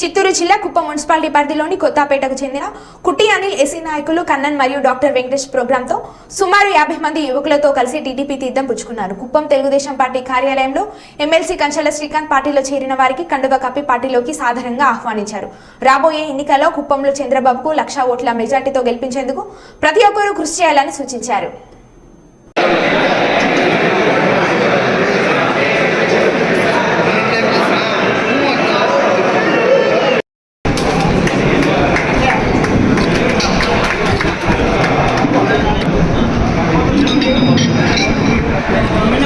చిత్తూరు జిల్లా కుప్పం మున్సిపాలిటీ పరిధిలోని కొత్తపేటకు చెందిన కుట్టి అనిల్ ఎస్సీ నాయకులు కన్నన్ మరియు డాక్టర్ వెంకటేష్ ప్రోగ్రాంతో సుమారు యాభై మంది యువకులతో కలిసి టీడీపీ తీర్థం పుచ్చుకున్నారు. కుప్పం తెలుగుదేశం పార్టీ కార్యాలయంలో ఎమ్మెల్సీ కంచల శ్రీకాంత్ పార్టీలో చేరిన వారికి కండువ కప్పి పార్టీలోకి సాధారణంగా ఆహ్వానించారు. రాబోయే ఎన్నికల్లో కుప్పంలో చంద్రబాబుకు లక్ష ఓట్ల మెజార్టీతో గెలిపించేందుకు ప్రతి ఒక్కరూ కృషి చేయాలని సూచించారు. Thank you.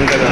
Muchas gracias.